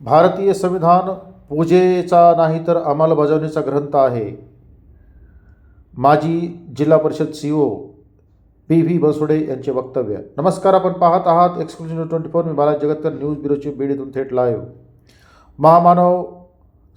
भारतीय संविधान पूजेचा नाही तर अंमलबजावणीचा ग्रंथ आहे. माजी जिल्हा परिषद C O P V Bansode यांचे वक्तव्य. नमस्कार आपण पाहत आहात एक्सक्लुझिव्ह न्यूज ट्वेंटी फोर मी बालाजी जगतकर न्यूज ब्युरोची बीडीतून थेट लाईव्ह महामानव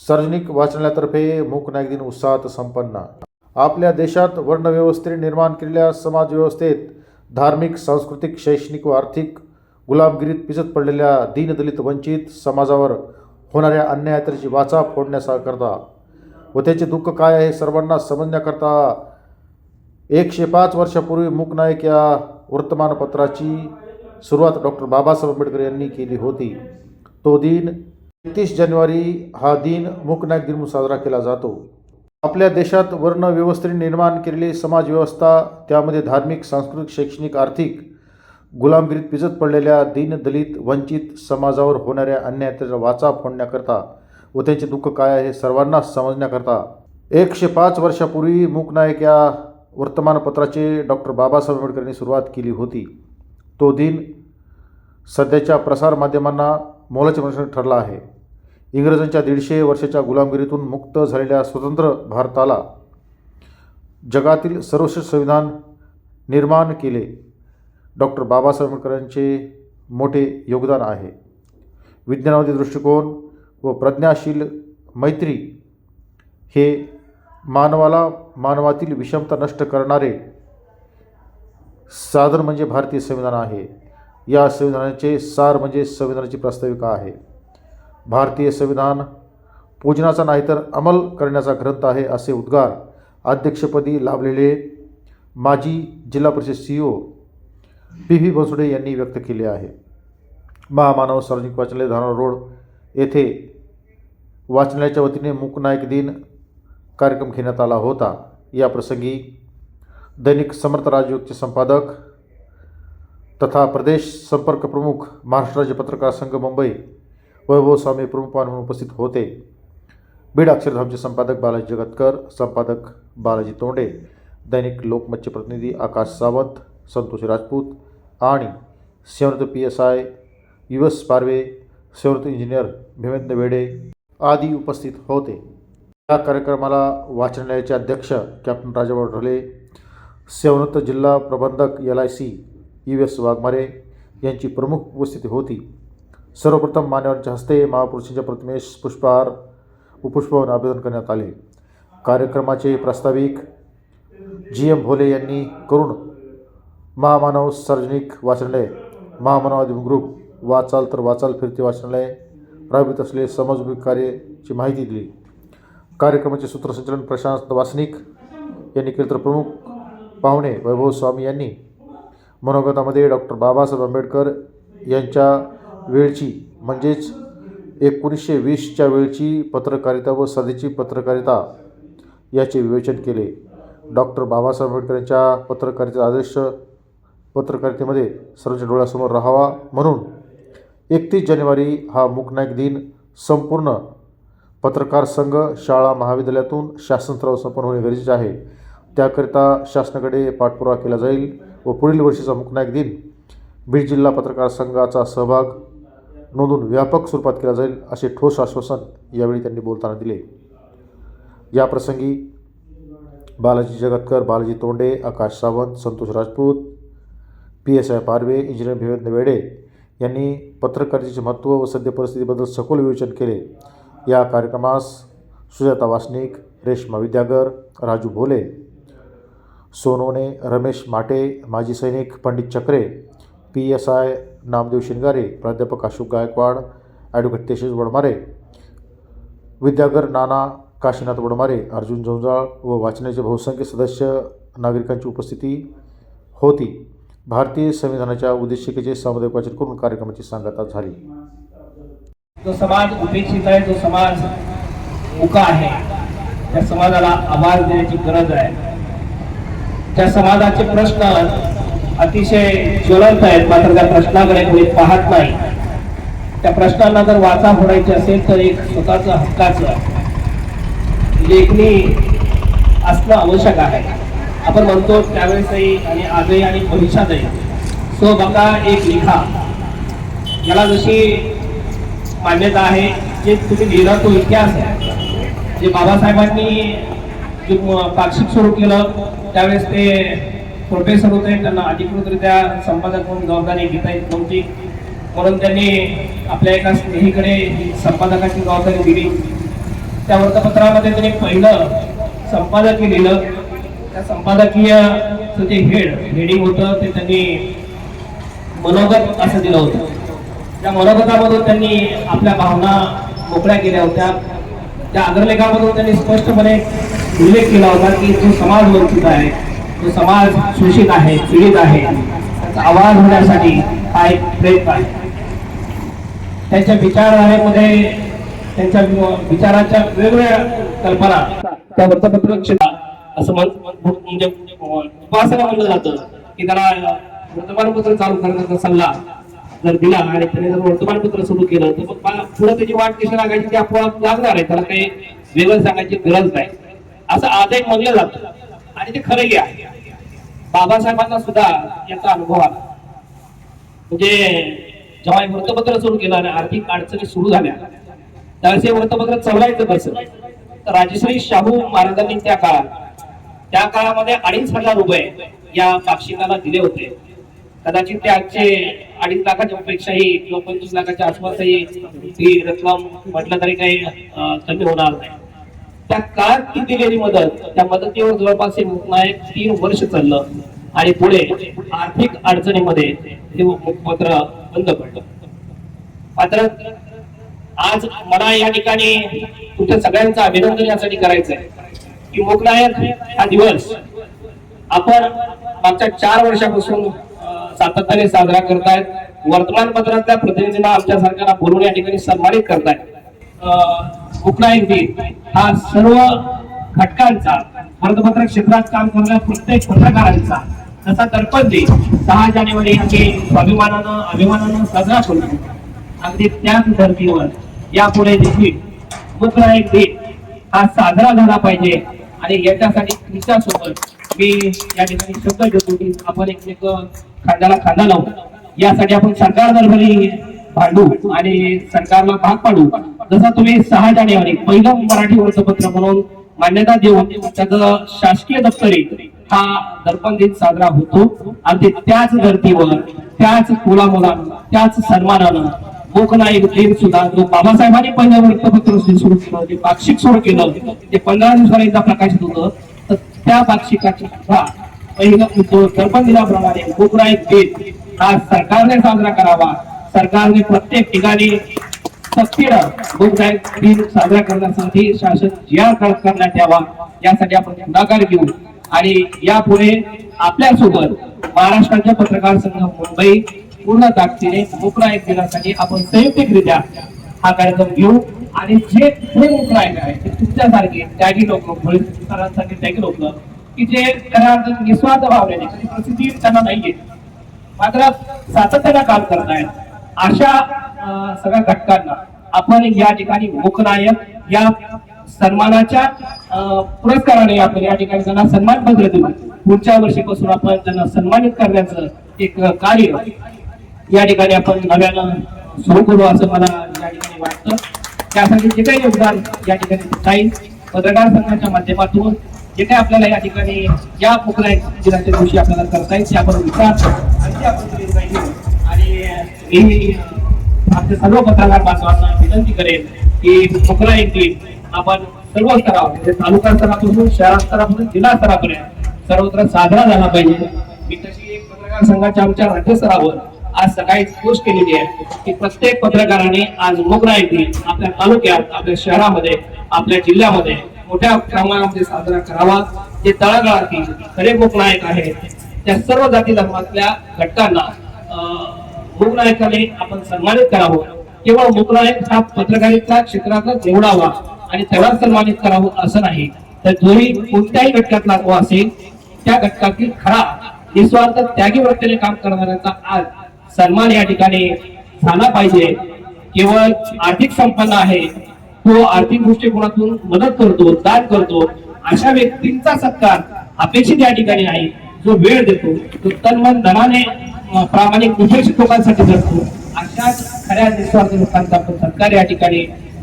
सार्वजनिक वाचनालयातर्फे मूक नाईक दिन उत्साहात संपन्न. आपल्या देशात वर्णव्यवस्थेने निर्माण केलेल्या समाजव्यवस्थेत धार्मिक सांस्कृतिक शैक्षणिक व आर्थिक गुलामगिरीत पिसत पडलेल्या दीनदलित वंचित समाजावर होणाऱ्या अन्यायात्रेची वाचा फोडण्यासाकरता. व त्याचे दुःख काय आहे सर्वांना समजण्याकरता एकशे पाच वर्षापूर्वी मुकनायक या वर्तमानपत्राची सुरुवात डॉक्टर बाबासाहेब आंबेडकर यांनी केली होती. तो दिन एकतीस जानेवारी हा दिन मूकनायक दिन म्हणून साजरा केला जातो. आपल्या देशात वर्णव्यवस्थेने निर्माण केलेली समाजव्यवस्था त्यामध्ये धार्मिक सांस्कृतिक शैक्षणिक आर्थिक गुलामगिरीत पिजत पडलेल्या दीनदलित वंचित समाजावर होणाऱ्या अन्यायाचा वाचा फोडण्याकरता व त्यांचे दुःख काय आहे हे सर्वांना समजण्याकरता. एकशे पाच वर्षापूर्वी मूकनायक या वर्तमानपत्राचे डॉक्टर बाबासाहेब आंबेडकर यांनी सुरुवात केली होती. तो दिन सध्याच्या प्रसारमाध्यमांना मोलाचे प्रश्न ठरला आहे. इंग्रजांच्या दीडशे वर्षाच्या गुलामगिरीतून मुक्त झालेल्या स्वतंत्र भारताला जगातील सर्वश्रेष्ठ संविधान निर्माण केले. डॉक्टर बाबासाहेब आंबेडकरांचे मोठे योगदान आहे. विज्ञानवादी दृष्टिकोन व प्रज्ञाशील मैत्री हे मानवाला मानवातील विषमता नष्ट करणारे साधन म्हणजे भारतीय संविधान आहे. या संविधानाचे सार म्हणजे संविधानाची प्रास्ताविका आहे. भारतीय संविधान पूजनाचा नाही तर अंमल करण्याचा ग्रंथ आहे असे उद्गार अध्यक्षपदी लाभलेले माजी जिल्हा परिषद C O P V Bansode यांनी व्यक्त केले आहे. महामानव सार्वजनिक वाचनालय धारणा रोड येथे वाचनालयाच्या वतीने मूक नायक दिन कार्यक्रम घेण्यात आला होता. या प्रसंगी दैनिक समर्थ राजयोगचे संपादक तथा प्रदेश संपर्क प्रमुख महाराष्ट्र राज्य पत्रकार संघ मुंबई वैभव स्वामी प्रमुख म्हणून उपस्थित होते. बीड अक्षरधामचे संपादक बालाजी जगतकर, संपादक बालाजी तोंडे, दैनिक लोकमतचे प्रतिनिधी आकाश सावंत, संतोष राजपूत आणि सेवृत P S I U S Parve सेवृत engineer Bhimendra Wede आदी उपस्थित होते. या कार्यक्रमाला वाचनालयाचे अध्यक्ष कॅप्टन राजाभाऊ ढोले सेवृत्त जिल्हा प्रबंधक L I C U S Waghmare यांची प्रमुख उपस्थिती होती. सर्वप्रथम मान्यवरांच्या हस्ते महापुरुषांच्या प्रतिमेस पुष्पहार व आवेदन अभिवादन करण्यात आले. कार्यक्रमाचे प्रास्ताविक जी एम भोले यांनी करून महामानव सार्वजनिक वाचनालय महामानवादी ग्रुप वाचाल तर वाचाल फिरते वाचनालय राबवित असलेले समाजोपयोगी कार्याची माहिती दिली. कार्यक्रमाचे सूत्रसंचालन प्रशांत वासनिक यांनी केले तर प्रमुख पाहुणे वैभव स्वामी यांनी. मनोगतामध्ये डॉक्टर बाबासाहेब आंबेडकर यांच्या वेळची म्हणजेच एकोणीसशे वीसच्या वेळची पत्रकारिता व सध्याची पत्रकारिता याचे विवेचन केले. डॉक्टर बाबासाहेब आंबेडकर यांच्या पत्रकारितेचा आदर्श पत्रकारितेमध्ये सर्वांच्या डोळ्यासमोर राहावा म्हणून एकतीस जानेवारी हा मूकनायक दिन संपूर्ण पत्रकार संघ शाळा महाविद्यालयातून शासनस्तरावर संपन्न होणे गरजेचे आहे. त्याकरिता शासनाकडे पाठपुरावा केला जाईल व पुढील वर्षीचा मुकनायक दिन बीड जिल्हा पत्रकार संघाचा सहभाग नोंदून व्यापक स्वरूपात केला जाईल असे ठोस आश्वासन यावेळी त्यांनी बोलताना दिले. याप्रसंगी Balaji Jagatkar Balaji Tonde Akash Sawant Santosh Rajput P S I Parve engineer Bhivendra Wede यांनी पत्रकारितेचे महत्त्व व सद्य परिस्थितीबद्दल सखोल विवेचन केले. या कार्यक्रमास सुजाता वासनिक रेश्मा विद्यागर राजू भोले सोनोने रमेश माटे माजी सैनिक Pandit Chakre P S I Namdev Shingare प्राध्यापक अशोक गायकवाड ॲडव्होकेट तेशेज वडमारे विद्यागर नाना काशीनाथ वडमारे अर्जुन जोंजाळ व वाचनाचे बहुसंख्य सदस्य नागरिकांची उपस्थिती होती. भारतीय संविधानाच्या उद्देशिकेचे सामुदायिक वाचन करून कार्यक्रमाची सांगता झाली. जो समाज उपेक्षित आहे जो समाज मुका आहे त्या समाजाला आवाज देण्याची गरज आहे. त्या समाजाचे प्रश्न अतिशय ज्वलंत आहेत मात्र त्या प्रश्नाकडे कोणी पाहत नाही. त्या प्रश्नांना जर वाचा फोडायची असेल तर एक स्वतःच हक्काचं लेखणी असणं आवश्यक आहे. आपण म्हणतो त्यावेळेसही आणि आजही आणि भविष्यातही. सो बघा एक लिखा. याला जशी मान्यता आहे जे तुम्ही लिहिला तो इतिहास आहे. जे बाबासाहेबांनी जे पाक्षिक सुरू केलं त्यावेळेस ते प्रोफेसर होते त्यांना अधिकृतरित्या संपादक म्हणून जबाबदारी घेता येत नव्हती. म्हणून त्यांनी आपल्या एका स्नेहीकडे संपादकाची जबाबदारी दिली. त्या वृत्तपत्रामध्ये त्यांनी पहिलं संपादकीय लिहिलं. त्या संपादकीय जे हेड हेडिंग होतं ते त्यांनी मनोगत असं दिलं होतं. त्या मनोगतामधून त्यांनी आपल्या भावना मोकळ्या केल्या होत्या. त्या अग्रलेखामधून त्यांनी स्पष्टपणे उल्लेख केला होता की जो समाज वंचित आहे जो समाज शोषित आहे पीडित आहे त्याचा आवाज होण्यासाठी हा एक प्रयत्न आहे. त्यांच्या विचारधारेमध्ये त्यांच्या विचाराच्या वेगवेगळ्या कल्पना. त्या वृत्तपत्र असं म्हणजे उपासना म्हणलं जातं की त्याला वर्तमानपत्र चालू करण्याचा सल्ला जर दिला आणि त्याने जर वर्तमानपत्र सुरू केलं तर मग मला पुढे त्याची वाट कशी लागायची ती आपोआप लागणार आहे. त्याला काही वेगळं सांगायची गरज नाही. असं आजही म्हणलं जातं. आणि ते खरंही आहे. बाबासाहेबांना सुद्धा याचा अनुभव आला. म्हणजे जेव्हा वृत्तपत्र सुरू केलं आणि आर्थिक अडचणी सुरू झाल्या त्यावेळेस हे वृत्तपत्र चालवायचं कसं तर राजश्री शाहू महाराजांनी त्या काळात त्या काळामध्ये अडीच हजार रुपये या पाक्षिकाला दिले होते. कदाचित ते आजचे अडीच लाखाच्या पेक्षाही किंवा पंचवीस लाखाच्या आसपासही ती रक्कम म्हटलं तरी काही कमी होणार नाही. त्या काळात ती दिलेली मदत? त्या मदतीवर जवळपास हे मुकनायक तीन वर्ष चाललं आणि पुढे आर्थिक अडचणीमध्ये हे मुखपत्र बंद पडलं. मात्र आज मला या ठिकाणी तुमच्या सगळ्यांचं अभिनंदन यासाठी करायचं आहे की नायक हा दिवस. आपण मागच्या चार वर्षापासून सातत्याने साजरा करतायत. वर्तमानपत्रातल्या प्रतिनिधींना आमच्या सरकारला बोलून या ठिकाणी सन्मानित करतायत. अं, दिन हा सर्व घटकांचा वर्तपत्र क्षेत्रात काम करणाऱ्या प्रत्येक पत्रकारांचा तसा दर्पण दिन सहा जानेवारी आम्ही स्वाभिमानानं अभिमानानं साजरा करतो अगदी त्याच धर्तीवर यापुढे देखील मुकनायक दिन हा साजरा झाला पाहिजे. आणि याच्यासाठी तुमच्यासोबत मी या ठिकाणी शब्द घेतो की आपण एकमेक खांद्याला खांदा लावू. यासाठी आपण सरकार दरबारी भांडू आणि सरकारला भाग पाडू. जसं तुम्ही सहा जानेवारी पहिलं मराठी वर्षपत्र म्हणून मान्यता देऊन त्याचं शासकीय दप्तरी हा दर्पण दिन साजरा होतो. आणि ते त्याच धर्तीवर त्याच मुलामुलानं त्याच सन्मानानं मोकनाईक दिन सुद्धा. जो बाबासाहेबांनी पहिलं वृत्तपत्र सुरू केलं जे पाक्षिक सुरू केलं ते पंधरा दिवसाला एकदा प्रकाशित होतं. तर त्या पाक्षिकाची सुद्धा पहिलं जो दर्पण दिनाप्रमाणे एक दिन हा सरकारने साजरा करावा. सरकारने प्रत्येक ठिकाणी सक्तीनं मोकनाईक दिन साजरा करण्यासाठी शासन जी आर करण्यात यावा. यासाठी आपण पुढाकार घेऊ. आणि यापुढे आपल्यासोबत महाराष्ट्राच्या पत्रकार संघ मुंबई पूर्ण ताकदीने एक दिनासाठी आपण संयुक्तिकरित्या हा कार्यक्रम घेऊ. आणि जे खरे मोकनायक आहे ते तुमच्यासारखे त्यागी लोक सरांसारखे त्यागी लोक की जे खऱ्या निस्वार्थ भावनेने कधी प्रसिद्धी त्यांना नाहीये मात्र सातत्यानं काम करतायत अशा अं, सगळ्या घटकांना आपण या ठिकाणी मुखनायक या सन्मानाच्या अं, पुरस्काराने आपण या ठिकाणी त्यांना सन्मान पत्र देऊ पुढच्या वर्षीपासून आपण त्यांना सन्मानित करण्याचं एक कार्य या ठिकाणी आपण नव्यानं सुरू करू असं मला या ठिकाणी वाटतं. त्यासाठी जे काही योगदान या ठिकाणी जाईल पत्रकार संघाच्या माध्यमातून जे काही आपल्याला या ठिकाणी या मुकला दिनाच्या दिवशी आपल्याला करता येईल ते आपण विचार आणि आपण केले पाहिजे. आणि मी आमच्या सर्व पत्रकार बांधवांना विनंती करेन की मुकला एक दिन आपण सर्व स्तरावर म्हणजे तालुका स्तरापासून शहरा स्तरापासून जिल्हा स्तरापर्यंत सर्वत्र साजरा झाला पाहिजे. मी तशी एक पत्रकार संघाच्या आमच्या राज्य स्तरावर आज सकाळी पोस्ट केलेली आहे की प्रत्येक पत्रकाराने आज मोगरा येथील आपल्या तालुक्यात आपल्या शहरामध्ये आपल्या जिल्ह्यामध्ये मोठ्या प्रमाणामध्ये साजरा करावा. जे तळागाळातील खरे लोकनायक आहेत त्या सर्व जाती धर्मातल्या घटकांना लोकनायकाने आपण सन्मानित करावं. केवळ लोकनायक हा पत्रकारिता क्षेत्रातला निवडावा आणि त्याला सन्मानित करावं असं नाही तर जोही कोणत्याही घटकातला तो असेल त्या घटकातील खरा निस्वार्थ त्यागी वृत्तीने काम करणाऱ्यांचा आज सन्मान या ठिकाणी झाला पाहिजे. केवळ आर्थिक संपन्न आहे तो आर्थिक दृष्टिकोनातून मदत करतो दान करतो. अशा व्यक्तींचा सत्कार अपेक्षित या ठिकाणी आहे. जो वेळ देतो तो तन्मन धनाने प्रामाणिक उपेक्षित लोकांसाठी करतो अशा खऱ्या निस्वार्थ लोकांचा आपण सत्कार या ठिकाणी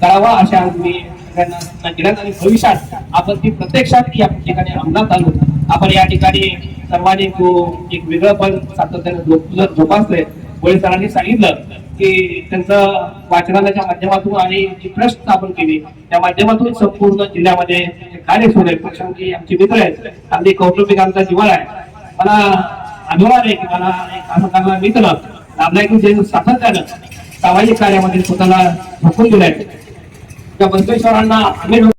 करावा अशा मी सगळ्यांना आणि भविष्यात आपण ती प्रत्यक्षात या ठिकाणी अंमलात आणू. आपण या ठिकाणी सर्वांनी तो एक वेगळं पण सातत्याने जोप- जोपासलंय गोळे सरांनी सांगितलं की त्यांचं वाचनालयाच्या माध्यमातून आणि जी ट्रस्ट स्थापन केली त्या माध्यमातून संपूर्ण जिल्ह्यामध्ये कार्य सुरू आहे पक्षांची आमचे मित्र आहेत अगदी कौटुंबिक आमचा आहे. मला अभिमान आहे की मला एक असं चांगला मित्र लाभलाय जे सातत्यानं सामाजिक कार्यामध्ये स्वतःला झोकून दिलाय. त्या बसवेश्वरांना आम्ही